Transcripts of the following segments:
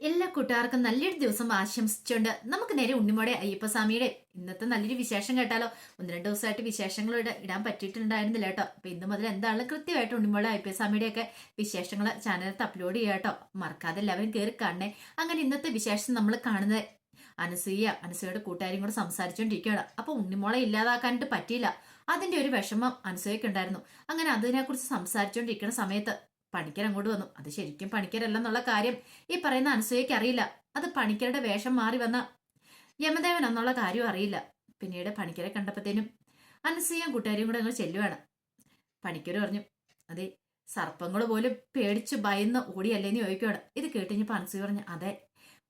എല്ലാ കൂട്ടുകാർക്കും നല്ലൊരു ദിവസം ആശംസിച്ചുകൊണ്ട് നമുക്ക് നേരെ ഉണ്ണിമോടെ അയ്യപ്പസ്വാമിയുടെ ഇന്നത്തെ നല്ലൊരു വിശേഷം കേട്ടാലോ? ഒന്ന് രണ്ട് ദിവസമായിട്ട് വിശേഷങ്ങൾ ഇട- ഇടാൻ പറ്റിയിട്ടുണ്ടായിരുന്നില്ല കേട്ടോ. അപ്പൊ ഇന്ന് മുതൽ എന്താണ് കൃത്യമായിട്ട് ഉണ്ണിമോളെ അയ്യപ്പസ്വാമിയുടെ ഒക്കെ വിശേഷങ്ങൾ ചാനലത്ത് അപ്ലോഡ് ചെയ്യുക കേട്ടോ. മറക്കാതെ എല്ലാവരും കയറി കാണണേ. അങ്ങനെ ഇന്നത്തെ വിശേഷം നമ്മൾ കാണുന്നത് അനസൂയ അനസൂയയുടെ കൂട്ടുകാരും കൂടെ സംസാരിച്ചുകൊണ്ടിരിക്കുകയാണ് അപ്പൊ ഉണ്ണിമോളെ ഇല്ലാതാക്കാനായിട്ട് പറ്റിയില്ല. അതിന്റെ ഒരു വിഷമം അനസൂയക്ക് ഉണ്ടായിരുന്നു അങ്ങനെ അതിനെക്കുറിച്ച് സംസാരിച്ചുകൊണ്ടിരിക്കുന്ന സമയത്ത് പണിക്കർ അങ്ങോട്ട് വന്നു. അത് ശരിക്കും പണിക്കരല്ലെന്നുള്ള കാര്യം ഈ പറയുന്ന അനസൂയക്ക് അറിയില്ല. അത് പണിക്കരുടെ വേഷം മാറി വന്ന യമദേവൻ എന്നുള്ള കാര്യം അറിയില്ല. പിന്നീട് പണിക്കരെ കണ്ടപ്പോഴത്തേനും അനസൂയം കൂട്ടുകാരിയും കൂടെ അങ്ങ് ചെല്ലുവാണ്. പണിക്കർ പറഞ്ഞു അതെ സർപ്പങ്ങൾ പോലും പേടിച്ച് ഭയന്ന് ഓടിയല്ലേന്ന് ചോദിക്കുവാണ്. ഇത് കേട്ടിഞ്ഞപ്പോ അനസൂയ പറഞ്ഞു അതെ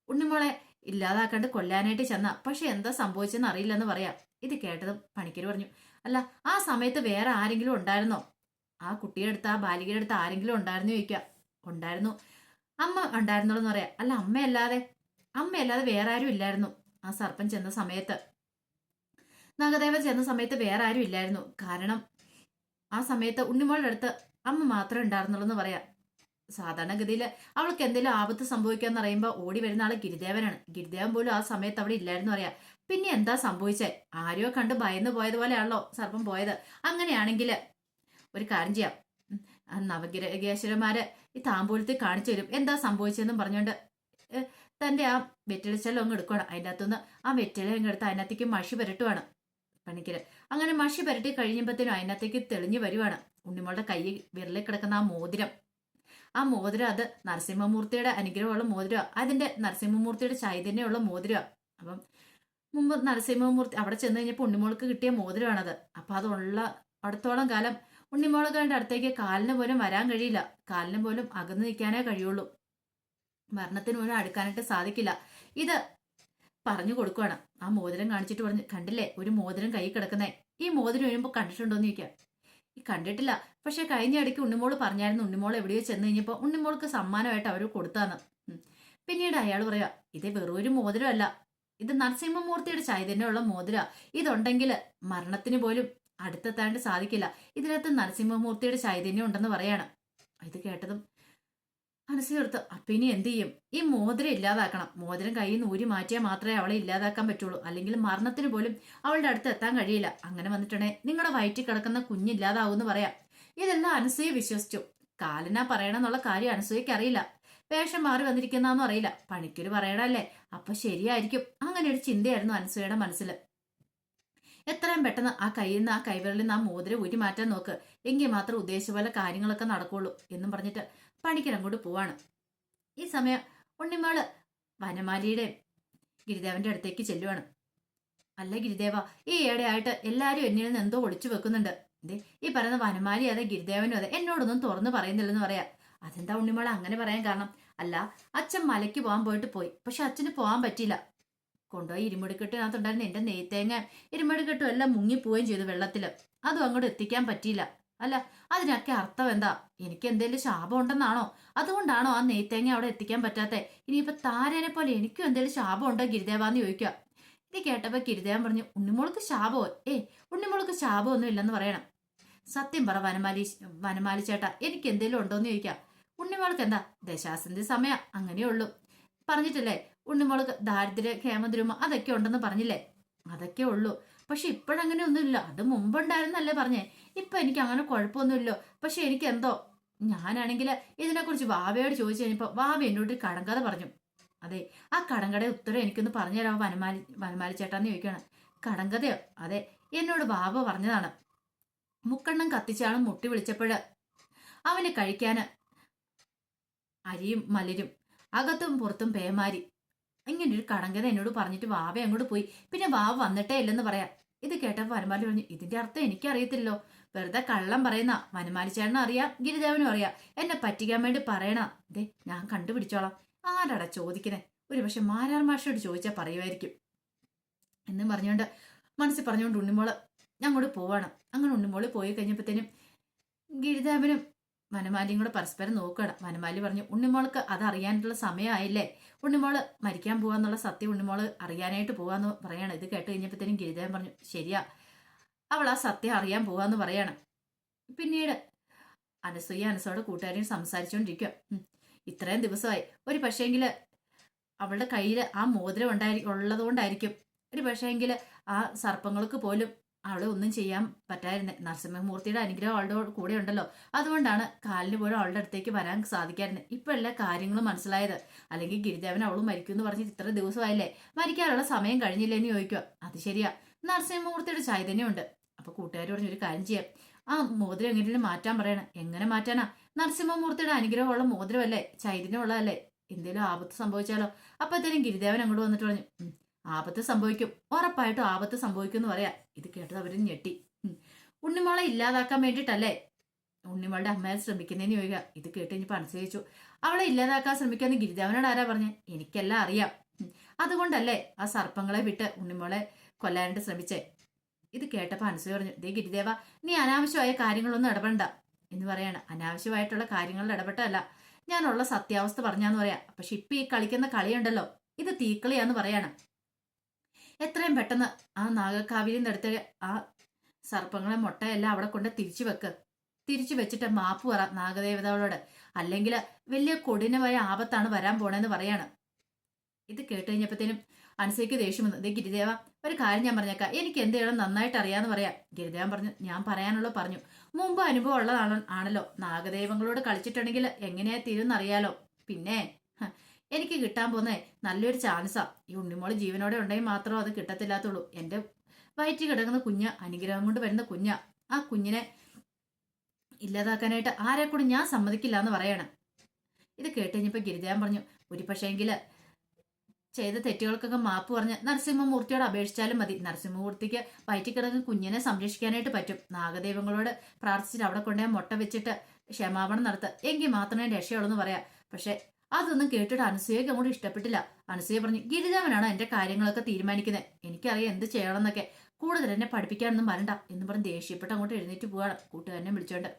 ഉണ്ണിമോളെ ഇല്ലാതാക്കാണ്ട് കൊല്ലാനായിട്ട് ചെന്ന. പക്ഷെ എന്താ സംഭവിച്ചെന്ന് അറിയില്ലെന്ന് പറയാം. ഇത് കേട്ടതും പണിക്കർ പറഞ്ഞു അല്ല ആ സമയത്ത് വേറെ ആരെങ്കിലും ഉണ്ടായിരുന്നോ? ആ കുട്ടിയുടെ അടുത്ത് ആ ബാലികയുടെ അടുത്ത് ആരെങ്കിലും ഉണ്ടായിരുന്നു ചോദിക്കുക. ഉണ്ടായിരുന്നു. അമ്മ ഉണ്ടായിരുന്നുള്ളൂ പറയാം. അല്ല അമ്മയല്ലാതെ അമ്മയല്ലാതെ വേറെ ആരും ഇല്ലായിരുന്നു ആ സർപ്പം ചെന്ന സമയത്ത്. നാഗദേവൻ ചെന്ന സമയത്ത് വേറെ ആരും ഇല്ലായിരുന്നു. കാരണം ആ സമയത്ത് ഉണ്ണിമോളുടെ അടുത്ത് അമ്മ മാത്രമേ ഉണ്ടായിരുന്നുള്ളൂ എന്ന് പറയാം. സാധാരണഗതിയിൽ അവൾക്ക് എന്തെങ്കിലും ആപത്ത് സംഭവിക്കാന്ന് പറയുമ്പോൾ ഓടി വരുന്ന ആൾ ഗിരിദേവനാണ്. ഗിരിദേവൻ പോലും ആ സമയത്ത് അവിടെ ഇല്ലായിരുന്നു പറയാം. പിന്നെ എന്താ സംഭവിച്ചേ? ആരെയോ കണ്ട് ഭയന്ന് പോയതുപോലെയാണല്ലോ സർപ്പം പോയത്. അങ്ങനെയാണെങ്കിൽ ഒരു കാര്യം ചെയ്യാം. നവഗ്രഹേശ്വരന്മാരെ ഈ താമ്പൂലത്തിൽ കാണിച്ചു തരും. എന്താ സംഭവിച്ചതെന്നും പറഞ്ഞുകൊണ്ട് തന്റെ ആ വെറ്റിലച്ചെല്ലാം അങ്ങ് എടുക്കണം അതിന്റെ അകത്തുനിന്ന് ആ വെറ്റില അങ്ങ് എടുത്ത് അതിനകത്തേക്ക് മഷി പുരട്ടുവാണ് പണിക്കര്. അങ്ങനെ മഷി പുരട്ടി കഴിയുമ്പോഴത്തേനും അതിനകത്തേക്ക് തെളിഞ്ഞു വരുവാണ് ഉണ്ണിമോളുടെ കൈ വിരലിൽ കിടക്കുന്ന ആ മോതിരം. ആ മോതിരം അത് നരസിംഹമൂർത്തിയുടെ അനുഗ്രഹമുള്ള മോതിരം അതിന്റെ നരസിംഹമൂർത്തിയുടെ ചൈതന്യമുള്ള മോതിരം അപ്പം മുമ്പ് നരസിംഹമൂർത്തി അവിടെ ചെന്ന് കഴിഞ്ഞപ്പോൾ ഉണ്ണിമോൾക്ക് കിട്ടിയ മോതിരമാണത്. അപ്പൊ അതുള്ള അടുത്തോളം കാലം ഉണ്ണിമോളകാരുടെ അടുത്തേക്ക് കാലിന് പോലും വരാൻ കഴിയില്ല. കാലിന് പോലും അകന്നു നിൽക്കാനേ കഴിയുള്ളൂ. മരണത്തിന് പോലും അടുക്കാനായിട്ട് സാധിക്കില്ല. ഇത് പറഞ്ഞു കൊടുക്കുവാണ്. ആ മോതിരം കാണിച്ചിട്ട് പറഞ്ഞു കണ്ടില്ലേ? ഒരു മോതിരം കൈ കിടക്കുന്നേ. ഈ മോതിരം വരുമ്പോൾ കണ്ടിട്ടുണ്ടോന്ന് ചോദിക്കാം. ഈ കണ്ടിട്ടില്ല. പക്ഷെ കഴിഞ്ഞ ഇടയ്ക്ക് ഉണ്ണിമോൾ പറഞ്ഞായിരുന്നു ഉണ്ണിമോൾ എവിടെയോ ചെന്ന് കഴിഞ്ഞപ്പോൾ ഉണ്ണിമോൾക്ക് സമ്മാനമായിട്ട് അവർ കൊടുത്താന്ന്. പിന്നീട് അയാൾ പറയാ ഇത് വെറൊരു മോതിരമല്ല. ഇത് നരസിംഹമൂർത്തിയുടെ ചൈതന്യമുള്ള മോതിര. ഇതുണ്ടെങ്കിൽ മരണത്തിന് പോലും അടുത്തെത്താണ്ട് സാധിക്കില്ല. ഇതിനകത്ത് നരസിംഹമൂർത്തിയുടെ ചൈതന്യം ഉണ്ടെന്ന് പറയാണ്. ഇത് കേട്ടതും മനസ്സിലോർത്ത് അപ്പൊ ഇനി എന്ത് ചെയ്യും? ഈ മോതിരം ഇല്ലാതാക്കണം. മോതിരം കയ്യിൽ നിന്ന് ഊരി മാറ്റിയാൽ മാത്രമേ അവളെ ഇല്ലാതാക്കാൻ പറ്റുള്ളൂ. അല്ലെങ്കിൽ മരണത്തിന് പോലും അവളുടെ അടുത്ത് എത്താൻ കഴിയില്ല. അങ്ങനെ വന്നിട്ടുണ്ടെങ്കിൽ നിങ്ങളുടെ വയറ്റിൽ കിടക്കുന്ന കുഞ്ഞില്ലാതാവൂന്ന് പറയാം. ഇതെല്ലാം അനസൂയ വിശ്വസിച്ചു. കാലനാ പറയണമെന്നുള്ള കാര്യം അനസൂയക്ക് അറിയില്ല. വേഷം മാറി വന്നിരിക്കുന്നാന്നും അറിയില്ല. പണിക്കൊരു പറയണല്ലേ അപ്പൊ ശരിയായിരിക്കും. അങ്ങനെ ഒരു ചിന്തയായിരുന്നു അനസൂയയുടെ മനസ്സിൽ എത്രയും പെട്ടെന്ന് ആ കയ്യിൽ നിന്ന് ആ കൈവിരലിൽ നിന്ന് ആ മോതിരം ഊരി മാറ്റാൻ നോക്ക്. എങ്കിൽ മാത്രം ഉദ്ദേശിച്ച പോലെ കാര്യങ്ങളൊക്കെ നടക്കുള്ളൂ എന്നും പറഞ്ഞിട്ട് പണിക്കർ അങ്ങോട്ട് പോവാണ്. ഈ സമയം ഉണ്ണിമാൾ വനമാലിയുടെ ഗിരിദേവന്റെ അടുത്തേക്ക് ചെല്ലുവാണ്. അല്ല ഗിരിദേവ ഈ ഏടെയായിട്ട് എല്ലാവരും എന്നിൽ നിന്ന് എന്തോ ഒളിച്ചു വെക്കുന്നുണ്ട്. ദേ ഈ പറയുന്ന വനമാലി അതെ ഗിരിദേവനും അതെ എന്നോടൊന്നും തുറന്നു പറയുന്നില്ലെന്ന് പറയാ. അതെന്താ ഉണ്ണിമാൾ അങ്ങനെ പറയാൻ കാരണം? അല്ല അച്ഛൻ മലയ്ക്ക് പോകാൻ പോയിട്ട് പോയി. പക്ഷെ അച്ഛന് പോകാൻ പറ്റിയില്ല. കൊണ്ടുപോയി ഇരുമുടിക്കെട്ടിനകത്തുണ്ടായിരുന്ന എന്റെ നെയ്ത്തേങ്ങ ഇരുമുടിക്കെട്ടും എല്ലാം മുങ്ങിപ്പോവുകയും ചെയ്തു വെള്ളത്തിൽ അതും അങ്ങോട്ട് എത്തിക്കാൻ പറ്റിയില്ല. അല്ല അതിനൊക്കെ അർത്ഥം എന്താ? എനിക്ക് എന്തെങ്കിലും ശാപം ഉണ്ടെന്നാണോ അതുകൊണ്ടാണോ ആ നെയ്ത്തേങ്ങ അവിടെ എത്തിക്കാൻ പറ്റാത്തെ? ഇനിയിപ്പൊ താരേനെ പോലെ എനിക്കും എന്തെങ്കിലും ശാപം ഉണ്ടോ ഗിരിദേവാന്ന് ചോദിക്കുക. ഇത് കേട്ടപ്പോ ഗിരിദേവൻ പറഞ്ഞു ഉണ്ണിമോൾക്ക് ശാപമോ? ഏ ഉണ്ണിമോൾക്ക് ശാപമൊന്നും ഇല്ലെന്ന് പറയണം. സത്യം പറ വനമാലി വനമാലി ചേട്ടാ എനിക്ക് എന്തെങ്കിലും ഉണ്ടോന്ന് ചോദിക്കാം. ഉണ്ണിമോൾക്ക് എന്താ? ദശാസന്ധി സമയ അങ്ങനെയുള്ളൂ പറഞ്ഞിട്ടില്ലേ? ഉണ്ണിമോൾക്ക് ദാരിദ്ര്യ ക്ഷേമദ്രുമ അതൊക്കെ ഉണ്ടെന്ന് പറഞ്ഞില്ലേ? അതൊക്കെ ഉള്ളൂ. പക്ഷെ ഇപ്പോഴങ്ങനെ ഒന്നുമില്ല അത് മുമ്പുണ്ടായിരുന്നല്ലേ പറഞ്ഞേ. ഇപ്പൊ എനിക്ക് അങ്ങനെ കുഴപ്പമൊന്നുമില്ലോ. പക്ഷെ എനിക്ക് എന്തോ ഞാനാണെങ്കിൽ ഇതിനെക്കുറിച്ച് വാവയോട് ചോദിച്ചു കഴിഞ്ഞപ്പോൾ വാവ എന്നോട് ഒരു കടങ്കഥ പറഞ്ഞു. അതെ ആ കടങ്കട ഉത്തരം എനിക്കൊന്ന് പറഞ്ഞു തരാമോ വനമാലി വനമാലി ചേട്ടാന്ന് ചോദിക്കുകയാണ്. കടങ്കഥയോ? അതെ എന്നോട് വാവ പറഞ്ഞതാണ്. മുക്കണ്ണം കത്തിച്ചാളും മുട്ടി വിളിച്ചപ്പോഴ് അവന് കഴിക്കാന് അരിയും മലരും അകത്തും പുറത്തും പേമാരി ഇങ്ങനെ ഒരു കടങ്കഥ എന്നോട് പറഞ്ഞിട്ട് വാവ അങ്ങോട്ട് പോയി. പിന്നെ വാവ വന്നിട്ടേ ഇല്ലെന്ന് പറയാം. ഇത് കേട്ടപ്പോൾ വനമാലി പറഞ്ഞു ഇതിന്റെ അർത്ഥം എനിക്കറിയത്തില്ലോ വെറുതെ കള്ളം പറയുന്ന വനമാലി ചേട്ടനും അറിയാം ഗിരിദേവനും അറിയാം. എന്നെ പറ്റിക്കാൻ വേണ്ടി പറയണ. ദേ ഞാൻ കണ്ടുപിടിച്ചോളാം. ആരാടാ ചോദിക്കുന്നേ ഒരു പക്ഷെ മാരാർ മാഷോട് ചോദിച്ചാൽ പറയുമായിരിക്കും. എന്നും പറഞ്ഞുകൊണ്ട് മനസ്സിൽ പറഞ്ഞുകൊണ്ട് ഉണ്ണിമോൾ അങ്ങോട്ട് പോവാണ്. അങ്ങനെ ഉണ്ണിമോൾ പോയി കഴിഞ്ഞപ്പോഴത്തേനും ഗിരിദേവനും വനമാലിയും കൂടെ പരസ്പരം നോക്കുകയാണ് വനമാലി പറഞ്ഞു ഉണ്ണിമോൾക്ക് അത് അറിയാനായിട്ടുള്ള സമയമായില്ലേ? ഉണ്ണിമോൾ മരിക്കാൻ പോവാന്നുള്ള സത്യം ഉണ്ണിമോൾ അറിയാനായിട്ട് പോവാന്ന് പറയാണ്. ഇത് കേട്ട് കഴിഞ്ഞപ്പോഴത്തേനും ഗിരിദേവൻ പറഞ്ഞു ശരിയാ. അവൾ ആ സത്യം അറിയാൻ പോവാന്ന് പറയാണ്. പിന്നീട് അനസൂയ അനസോടെ കൂട്ടുകാരെയും സംസാരിച്ചുകൊണ്ടിരിക്കുക. ഇത്രയും ദിവസമായി. ഒരു പക്ഷേങ്കിൽ അവളുടെ കയ്യിൽ ആ മോതിരം ഉണ്ടായി ഉള്ളതുകൊണ്ടായിരിക്കും. ഒരു പക്ഷേങ്കിൽ ആ സർപ്പങ്ങൾക്ക് പോലും അവളെ ഒന്നും ചെയ്യാൻ പറ്റായിരുന്നേ നരസിംഹമൂർത്തിയുടെ അനുഗ്രഹം അവളുടെ കൂടെ ഉണ്ടല്ലോ. അതുകൊണ്ടാണ് കാലിന് പോലും അവളുടെ അടുത്തേക്ക് വരാൻ സാധിക്കായിരുന്നത് ഇപ്പൊ എല്ലാ കാര്യങ്ങളും മനസ്സിലായത്. അല്ലെങ്കിൽ ഗിരിദേവൻ മരിക്കും എന്ന് പറഞ്ഞിട്ട് ഇത്ര ദിവസമായില്ലേ? മരിക്കാനുള്ള സമയം കഴിഞ്ഞില്ലേന്ന് ചോദിക്കുക അത് ശരിയാ. നരസിംഹമൂർത്തിയുടെ ചൈതന്യമുണ്ട്. അപ്പൊ കൂട്ടുകാർ പറഞ്ഞു ഒരു കാര്യം ചെയ്യാം. ആ മോതിരം എങ്ങനെയും മാറ്റാൻ പറയണം. എങ്ങനെ മാറ്റാനാ? നരസിംഹമൂർത്തിയുടെ അനുഗ്രഹമുള്ള മോതിരമല്ലേ? ചൈതന്യമുള്ളതല്ലേ? എന്തേലും ആപത്ത് സംഭവിച്ചാലോ? അപ്പത്തേനും ഗിരിദേവൻ അങ്ങോട്ട് വന്നിട്ട് പറഞ്ഞു "ഉം, ആപത്ത് സംഭവിക്കും. ഉറപ്പായിട്ടും ആപത്ത് സംഭവിക്കും എന്ന് പറയാ. ഇത് കേട്ടത് അവരും ഞെട്ടി. ഉണ്ണിമോളെ ഇല്ലാതാക്കാൻ വേണ്ടിയിട്ടല്ലേ? ഉണ്ണിമോളുടെ അമ്മയെ ശ്രമിക്കുന്നതിന് ചോദിക്കുക ഇത് കേട്ട് ഇനി അനുസരിച്ചു അവളെ ഇല്ലാതാക്കാൻ ശ്രമിക്കാന്ന് ഗിരിജാവനോട് ആരാ പറഞ്ഞേ? എനിക്കെല്ലാം അറിയാം. അതുകൊണ്ടല്ലേ ആ സർപ്പങ്ങളെ വിട്ട് ഉണ്ണിമോളെ കൊല്ലാനായിട്ട് ശ്രമിച്ചേ? ഇത് കേട്ടപ്പോൾ അനുസൂയ പറഞ്ഞു ദേ ഗിരിദേവ നീ അനാവശ്യമായ കാര്യങ്ങളൊന്നും ഇടപെടണ്ട. എന്ന് പറയാണ്. അനാവശ്യമായിട്ടുള്ള കാര്യങ്ങളിൽ ഇടപെട്ടല്ല ഞാനുള്ള സത്യാവസ്ഥ പറഞ്ഞാന്ന് പറയാം. പക്ഷെ ഇപ്പൊ ഈ കളിക്കുന്ന കളിയുണ്ടല്ലോ. ഇത് തീക്കളിയാന്ന് പറയാണ്. എത്രയും പെട്ടെന്ന് ആ നാഗക്കാവിലിന്റെ അടുത്ത് ആ സർപ്പങ്ങളെ മുട്ടയെല്ലാം അവിടെ കൊണ്ട് തിരിച്ചു വെക്ക്. തിരിച്ചു വെച്ചിട്ട് മാപ്പ് പറ നാഗദേവതകളോട്. അല്ലെങ്കിൽ വലിയ കൊടിനമായ ആപത്താണ് വരാൻ പോണേന്ന് പറയാണ്. ഇത് കേട്ട് കഴിഞ്ഞപ്പോഴത്തേനും അനുസരിക്ക് ദേഷ്യം വന്നു. ദേ ഗിരിദേവ ഒരു കാര്യം ഞാൻ പറഞ്ഞേക്കാം. എനിക്ക് എന്ത് ചെയ്യണം നന്നായിട്ട് അറിയാന്ന് പറയാം ഗിരിദേവൻ പറഞ്ഞു ഞാൻ പറയാനുള്ളത് പറഞ്ഞു. മുമ്പ് അനുഭവം ഉള്ളതാണ് ആണല്ലോ. നാഗദൈവങ്ങളോട് കളിച്ചിട്ടുണ്ടെങ്കിൽ എങ്ങനെയാ തീരുന്നറിയാലോ. പിന്നെ എനിക്ക് കിട്ടാൻ പോകുന്നേ നല്ലൊരു ചാൻസാ ഈ ഉണ്ണിമോൾ ജീവനോടെ ഉണ്ടെങ്കിൽ മാത്രം അത് കിട്ടത്തില്ലാത്തുള്ളൂ എന്റെ വയറ്റിൽ കിടക്കുന്ന കുഞ്ഞ അനുഗ്രഹം കൊണ്ട് വരുന്ന കുഞ്ഞ ആ കുഞ്ഞിനെ ഇല്ലാതാക്കാനായിട്ട് ആരെ കൂടി ഞാൻ സമ്മതിക്കില്ല എന്ന് പറയാണ്. ഇത് കേട്ടുകഴിഞ്ഞപ്പോ ഗിരിജയൻ പറഞ്ഞു ഒരു പക്ഷേങ്കിൽ ചെയ്ത തെറ്റുകൾക്കൊക്കെ മാപ്പ് പറഞ്ഞ് നരസിംഹമൂർത്തിയോട് അപേക്ഷിച്ചാലും മതി. നരസിംഹമൂർത്തിക്ക് വയറ്റി കിടക്കുന്ന കുഞ്ഞിനെ സംരക്ഷിക്കാനായിട്ട് പറ്റും. നാഗദൈവങ്ങളോട് പ്രാർത്ഥിച്ചിട്ട് അവിടെ കൊണ്ടുപോയി മുട്ട വെച്ചിട്ട് ക്ഷമാപണം നടത്തുക എങ്കിൽ മാത്രമേ രക്ഷയുള്ളൂ എന്ന് പറയാം. പക്ഷെ അതൊന്നും കേട്ടിട്ട് അനസൂയക്ക് അങ്ങോട്ട് ഇഷ്ടപ്പെട്ടില്ല. അനസൂയ പറഞ്ഞു ഗിരിജാമനാണ് എന്റെ കാര്യങ്ങളൊക്കെ തീരുമാനിക്കുന്നത്? എനിക്കറിയാം എന്ത് ചെയ്യണമെന്നൊക്കെ. കൂടുതൽ എന്നെ പഠിപ്പിക്കാനൊന്നും വരണ്ട എന്ന് പറഞ്ഞ് ദേഷ്യപ്പെട്ട് അങ്ങോട്ട് എഴുന്നേറ്റ് പോവാണ് കൂട്ടുകാരനെ വിളിച്ചോണ്ട്.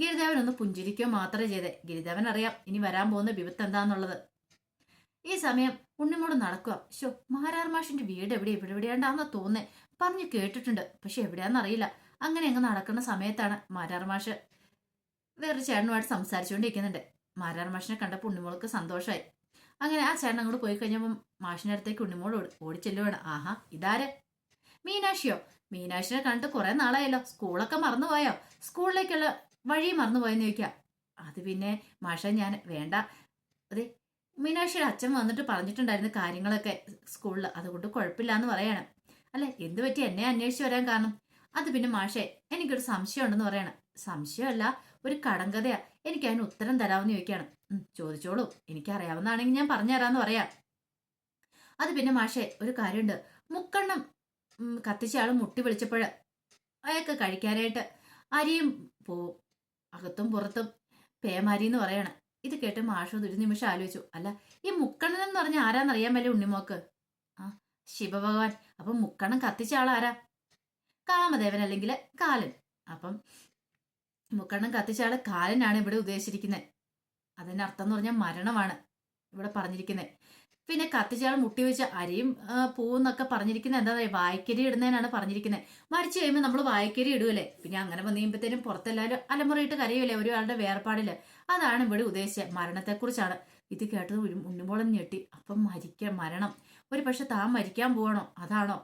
ഗിരിദേവൻ ഒന്ന് പുഞ്ചിരിക്കുകയോ മാത്രമേ ചെയ്തേ. ഗിരിദേവൻ അറിയാം ഇനി വരാൻ പോകുന്ന വിപത്ത് എന്താന്നുള്ളത്. ഈ സമയം ഉണ്ണിമോട് നടക്കുക ഷോ മഹാരാർ മാഷിന്റെ വീട് എവിടെ? ഇവിടെ എവിടെയാണ്ടാന്ന് തോന്നേ പറഞ്ഞു കേട്ടിട്ടുണ്ട് പക്ഷെ എവിടെയാണെന്ന് അറിയില്ല അങ്ങനെ അങ്ങ് നടക്കുന്ന സമയത്താണ് മാരാർ മാഷ് വേറൊരു ചേട്ടനുമായിട്ട് സംസാരിച്ചുകൊണ്ടിരിക്കുന്നുണ്ട്. മാരാർ മാഷിനെ കണ്ടപ്പോൾ ഉണ്ണിമോൾക്ക് സന്തോഷമായി. അങ്ങനെ ആ ചേട്ടൻ അങ്ങോട്ട് പോയി കഴിഞ്ഞപ്പോൾ മാഷിന്റെ അടുത്തേക്ക് ഉണ്ണിമോൾ ഓടി ഓടിച്ചെല്ലുവാണ്. ആഹാ ഇതാര്? മീനാക്ഷിയോ. മീനാക്ഷിനെ കണ്ടിട്ട് കുറെ നാളായല്ലോ. സ്കൂളൊക്കെ മറന്നുപോയോ? സ്കൂളിലേക്കുള്ള വഴി മറന്നുപോയെന്ന് ചോദിക്കാം. അത് പിന്നെ മാഷ ഞാൻ വേണ്ട. അതെ മീനാക്ഷിയുടെ അച്ഛൻ വന്നിട്ട് പറഞ്ഞിട്ടുണ്ടായിരുന്നു കാര്യങ്ങളൊക്കെ സ്കൂളിൽ അതുകൊണ്ട് കുഴപ്പമില്ല എന്ന് പറയാണ്. അല്ലെ എന്ത് പറ്റി? എന്നെ അന്വേഷിച്ച് വരാൻ കാരണം. അത് പിന്നെ മാഷേ എനിക്കൊരു സംശയം ഉണ്ടെന്ന് പറയണം. സംശയമല്ല ഒരു കടങ്കഥയാ. എനിക്ക് അതിന് ഉത്തരം തരാമെന്ന് ചോദിക്കാണ് ചോദിച്ചോളൂ. എനിക്ക് അറിയാവുന്നതാണെങ്കിൽ ഞാൻ പറഞ്ഞു തരാമെന്ന് പറയാം. അത് പിന്നെ മാഷേ ഒരു കാര്യമുണ്ട്. മുക്കണ്ണം കത്തിച്ച ആൾ മുട്ടി വിളിച്ചപ്പോൾ അയാൾക്ക് കഴിക്കാനായിട്ട് അരിയും പോവും അകത്തും പുറത്തും പേമാരി എന്ന് പറയണം. ഇത് കേട്ട് മാഷ് ഒരു നിമിഷം ആലോചിച്ചു. അല്ല ഈ മുക്കണ്ണൻ എന്ന് പറഞ്ഞ ആരാന്നറിയാൻ വല്ല ഉണ്ണിമോക്ക് ആ ശിവഭഗവാൻ. അപ്പം മുക്കണ്ണൻ കത്തിച്ച ആളാരാ കാമദേവൻ അല്ലെങ്കിൽ കാലൻ. അപ്പം മുക്കണ്ണൻ കത്തിച്ചയാളെ കാലനാണ് ഇവിടെ ഉദ്ദേശിച്ചിരിക്കുന്നത്. അതിന്റെ അർത്ഥം എന്ന് പറഞ്ഞാൽ മരണമാണ് ഇവിടെ പറഞ്ഞിരിക്കുന്നത്. പിന്നെ കത്തിച്ചയാൾ മുട്ടി വെച്ച അരിയും പൂവെന്നൊക്കെ പറഞ്ഞിരിക്കുന്നത് എന്താ പറയുക? വായ്ക്കരി ഇടുന്നതിനാണ് പറഞ്ഞിരിക്കുന്നത്. മരിച്ചു കഴിയുമ്പോൾ നമ്മൾ വായ്ക്കരി ഇടുമല്ലേ പിന്നെ അങ്ങനെ വന്നു കഴിയുമ്പോഴത്തേനും പുറത്തെല്ലാവരും അലമുറയിട്ട് കരയുമല്ലേ ഒരാളുടെ വേർപാടിൽ. അതാണ് ഇവിടെ ഉദ്ദേശിച്ചത്. മരണത്തെക്കുറിച്ചാണ്. ഇത് കേട്ടത് ഉണ്ണിമോളം ഞെട്ടി. അപ്പം മരിക്ക മരണം. ഒരു പക്ഷെ താൻ മരിക്കാൻ പോകണോ അതാണോ?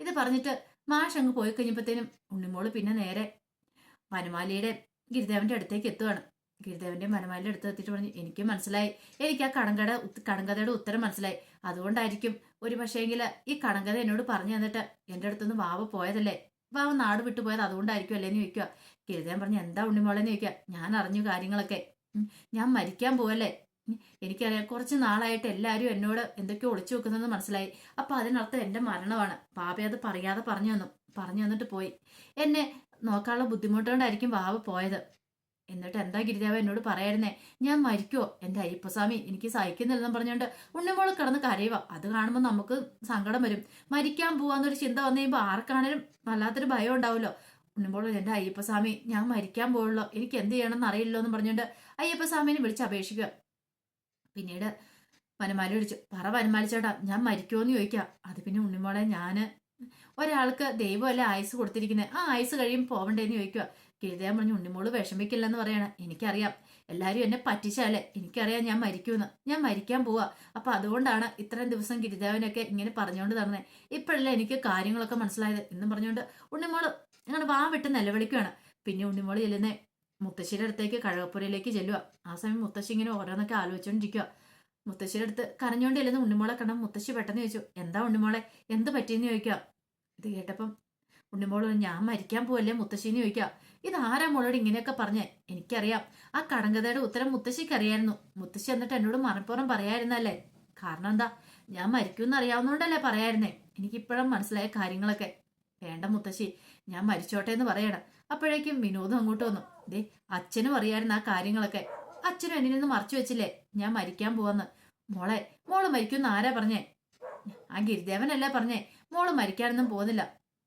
ഇത് പറഞ്ഞിട്ട് മാഷ് അങ്ങ് പോയി കഴിഞ്ഞപ്പോഴത്തേനും ഉണ്ണിമോൾ പിന്നെ നേരെ വനമാലിയുടെ ഗിരിദേവന്റെ അടുത്തേക്ക് എത്തുകയാണ് ഗിരിദേവന്റെ മനുമാലിയുടെ അടുത്ത് എത്തിയിട്ട് പറഞ്ഞു എനിക്ക് മനസ്സിലായി. എനിക്ക് ആ കടങ്കട കടങ്കഥയുടെ ഉത്തരം മനസ്സിലായി. അതുകൊണ്ടായിരിക്കും ഒരു പക്ഷേങ്കിൽ ഈ കടങ്കഥ എന്നോട് പറഞ്ഞു തന്നിട്ട് എന്റെ അടുത്തുനിന്ന് വാവ പോയതല്ലേ? വാവ നാട് വിട്ടു പോയത് അതുകൊണ്ടായിരിക്കും അല്ലേന്ന് ചോദിക്കുക ഗിരിദേവൻ പറഞ്ഞു എന്താ ഉണ്ണിമോളെന്ന് ചോദിക്കുക ഞാൻ അറിഞ്ഞു കാര്യങ്ങളൊക്കെ. ഞാൻ മരിക്കാൻ പോവല്ലേ? എനിക്കറിയാം കുറച്ച് നാളായിട്ട് എല്ലാവരും എന്നോട് എന്തൊക്കെയോ ഒളിച്ചു വെക്കുന്നതെന്ന് മനസ്സിലായി. അപ്പൊ അതിനർത്ഥം എന്റെ മരണമാണ്. പാപയത് പറയാതെ പറഞ്ഞു തന്നു പറഞ്ഞു തന്നിട്ട് പോയി. എന്നെ നോക്കാനുള്ള ബുദ്ധിമുട്ടുകൊണ്ടായിരിക്കും വാവ പോയത്. എന്നിട്ട് എന്താ ഗിരിദേവ എന്നോട് പറയായിരുന്നേ? ഞാൻ മരിക്കോ എന്റെ അയ്യപ്പസ്വാമി എനിക്ക് സഹിക്കുന്നില്ലെന്ന് പറഞ്ഞുകൊണ്ട് ഉണ്ണിമോൾ കിടന്ന് കരയുക അത് കാണുമ്പോൾ നമുക്ക് സങ്കടം വരും. മരിക്കാൻ പോവാന്നൊരു ചിന്ത വന്നു കഴിയുമ്പോൾ ആർക്കാണേലും വല്ലാത്തൊരു ഭയം ഉണ്ടാവുമല്ലോ. ഉണ്ണിമോൾ എന്റെ അയ്യപ്പസ്വാമി ഞാൻ മരിക്കാൻ പോകുള്ളൂ എനിക്ക് എന്ത് ചെയ്യണമെന്ന് അറിയില്ലോ എന്ന് പറഞ്ഞുകൊണ്ട് അയ്യപ്പസ്വാമിനെ വിളിച്ച് അപേക്ഷിക്കുക പിന്നീട് വനമാലി വിളിച്ചു. പറ വനമാലി ചേട്ടാ ഞാൻ മരിക്കുമോന്ന് ചോദിക്കാം അത് പിന്നെ ഉണ്ണിമോളെ ഞാൻ ഒരാൾക്ക് ദൈവമല്ല ആയുസ് കൊടുത്തിരിക്കുന്നത് ആ ആയുസ് കഴിയും പോവണ്ടേന്ന് ചോദിക്കുക ഗിരിദേവൻ പറഞ്ഞു ഉണ്ണിമോൾ വിഷമിക്കില്ലെന്ന് പറയണ. എനിക്കറിയാം. എല്ലാരും എന്നെ പറ്റിച്ചാലേ എനിക്കറിയാം ഞാൻ മരിക്കൂന്ന്. ഞാൻ മരിക്കാൻ പോവാ. അപ്പൊ അതുകൊണ്ടാണ് ഇത്രയും ദിവസം ഗിരിദേവനൊക്കെ ഇങ്ങനെ പറഞ്ഞുകൊണ്ട് തന്നെ ഇപ്പോഴല്ലേ എനിക്ക് കാര്യങ്ങളൊക്കെ മനസ്സിലായത്. എന്നും പറഞ്ഞുകൊണ്ട് ഉണ്ണിമോൾ അങ്ങനെ വാ വിട്ട് നിലവിളിക്കുകയാണ് പിന്നെ ഉണ്ണിമോൾ ചെല്ലുന്നേ മുത്തശ്ശിയുടെ അടുത്തേക്ക് കഴകപ്പുരയിലേക്ക് ചെല്ലുക ആ സമയം മുത്തശ്ശി ഇങ്ങനെ ഓരോന്നൊക്കെ ആലോചിച്ചുകൊണ്ടിരിക്കുക മുത്തശ്ശിയുടെ അടുത്ത് കരഞ്ഞുകൊണ്ട് ചെല്ലുന്ന ഉണ്ണിമോളെ കണ്ട മുത്തശ്ശി പെട്ടെന്ന് ചോദിച്ചു എന്താ ഉണ്ണിമോളെ? എന്ത് പറ്റിയെന്ന് ചോദിക്കുക ഇത് കേട്ടപ്പം ഉണ്ണിമോൾ ഞാൻ മരിക്കാൻ പോവല്ലേ മുത്തശ്ശീനെ ചോദിക്കാം. ഇത് ആരാ മോളോട് ഇങ്ങനെയൊക്കെ പറഞ്ഞേ? എനിക്കറിയാം. ആ കടങ്കഥയുടെ ഉത്തരം മുത്തശ്ശിക്ക് അറിയായിരുന്നു. മുത്തശ്ശി എന്നിട്ട് എന്നോട് മറപ്പുറം പറയായിരുന്നല്ലേ? കാരണം എന്താ? ഞാൻ മരിക്കുമെന്ന് അറിയാവുന്നതുകൊണ്ടല്ലേ പറയായിരുന്നേ? എനിക്കിപ്പോഴും മനസ്സിലായ കാര്യങ്ങളൊക്കെ. വേണ്ട മുത്തശ്ശി ഞാൻ മരിച്ചോട്ടെ എന്ന് പറയണം. അപ്പോഴേക്കും വിനോദം അങ്ങോട്ട് വന്നു. ദേ അച്ഛനും അറിയായിരുന്നു ആ കാര്യങ്ങളൊക്കെ. അച്ഛനും എന്നിൽ നിന്ന് മറച്ചു വെച്ചില്ലേ? ഞാൻ മരിക്കാൻ പോവാന്ന്. മോളെ മോൾ മരിക്കുമെന്ന് ആരാ പറഞ്ഞേ? ആ ഗിരിദേവനല്ലേ പറഞ്ഞേ. മോൾ മരിക്കാനൊന്നും പോകുന്നില്ല.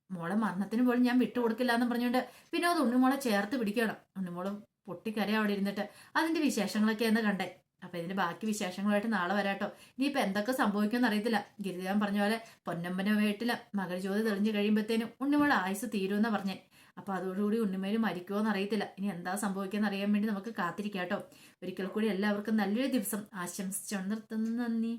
മോളെ മരണത്തിന് പോലും ഞാൻ വിട്ടുകൊടുക്കില്ല എന്ന് പറഞ്ഞുകൊണ്ട് വിനോദ് ഉണ്ണിമോളെ ചേർത്ത് പിടിക്കണം. ഉണ്ണിമോൾ പൊട്ടിക്കരയാ അവിടെ ഇരുന്നിട്ട്. അതിന്റെ വിശേഷങ്ങളൊക്കെ എന്ന് കണ്ടേ. അപ്പൊ ഇതിന്റെ ബാക്കി വിശേഷങ്ങളായിട്ട് നാളെ വരാട്ടോ. ഇനിയിപ്പൊ എന്തൊക്കെ സംഭവിക്കുമെന്ന് അറിയത്തില്ല. ഗിരിദേവൻ പറഞ്ഞ പോലെ പൊന്നമ്പന വീട്ടില മകൾ ജ്യോതി തെളിഞ്ഞു കഴിയുമ്പോഴത്തേനും ഉണ്ണിമോളെ ആയുസ് തീരുമെന്നാ പറഞ്ഞേ. അപ്പൊ അതോടുകൂടി ഉണ്ണിമേലും മരിക്കുമോ എന്ന് അറിയത്തില്ല. ഇനി എന്താ സംഭവിക്കുക അറിയാൻ വേണ്ടി നമുക്ക് കാത്തിരിക്കാട്ടോ. ഒരിക്കൽ കൂടി എല്ലാവർക്കും നല്ലൊരു ദിവസം. ആശംസിച്ചു നിർത്തുന്നു. നന്ദി.